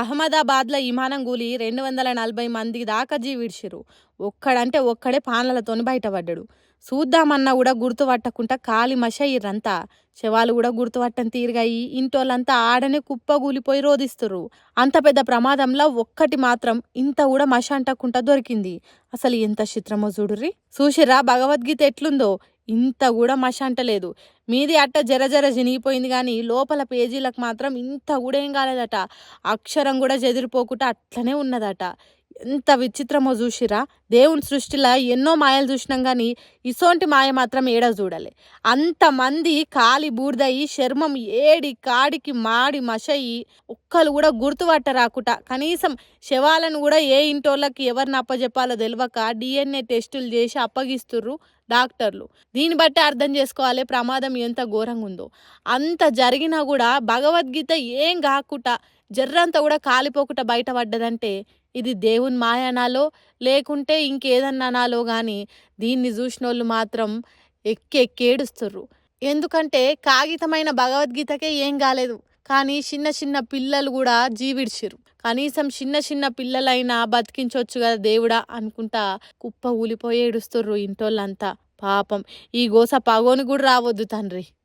అహ్మదాబాద్లో విమానం కూలి రెండు వందల నలభై మంది దాకా జీవిడ్చిరు ఒక్కడంటే ఒక్కడే పానలతోని బయటపడ్డాడు. చూద్దామన్నా కూడా గుర్తుపట్టకుండా కాలి మషయ్యిర్రంతా శవాలు కూడా గుర్తుపట్టని తీరుగాయి. ఇంటోళ్ళంతా ఆడనే కుప్పగూలిపోయి రోధిస్తురు అంత పెద్ద ప్రమాదంలో ఒక్కటి మాత్రం ఇంత కూడా మష అంటకుండా దొరికింది. అసలు ఎంత చిత్రమో చూడుర్రి చూసిరా భగవద్గీత ఎట్లుందో? ఇంత కూడా మష అంటలేదు మీది అట్ట జర జర చినిగిపోయింది కానీ లోపల పేజీలకు మాత్రం ఇంత కూడా ఏం కాలేదట అక్షరం కూడా చెదిరిపోకుండా అట్లనే ఉన్నదట. ఎంత విచిత్రమో చూసిరా? దేవుని సృష్టిలో ఎన్నో మాయలు చూసినాం కానీ ఇసోంటి మాయ మాత్రం ఏడ చూడలే. అంతమంది కాలి బూర్దయి చర్మం ఏడి కాడికి మాడి మషయి ఒక్కలు కూడా గుర్తుపట్ట రాకుట కనీసం శవాలను కూడా ఏ ఇంటోళ్ళకి ఎవరిని అప్పజెప్పాలో తెలియక డిఎన్ఏ టెస్టులు చేసి అప్పగిస్తుర్రు డాక్టర్లు. దీన్ని బట్టి అర్థం చేసుకోవాలి ప్రమాదం ఎంత ఘోరంగా ఉందో అంత జరిగినా కూడా భగవద్గీత ఏం కాకుండా జర్రంతా కూడా కాలిపోకుండా బయటపడ్డదంటే ఇది దేవుని మాయనాలో లేకుంటే ఇంకేదన్నా అనాలో కానీ దీన్ని చూసిన వాళ్ళు మాత్రం ఎక్కి ఎక్కి ఎందుకంటే కాగితమైన భగవద్గీతకే ఏం కాలేదు. కానీ చిన్న చిన్న పిల్లలు కూడా జీవిడ్చిరు కనీసం చిన్న చిన్న పిల్లలైనా బతికించవచ్చు కదా దేవుడా అనుకుంటా కుప్ప ఊలిపోయి ఏడుస్తుర్రు ఇంటోళ్ళంతా. పాపం. ఈ గోస పగోని కూడా రావద్దు తండ్రి.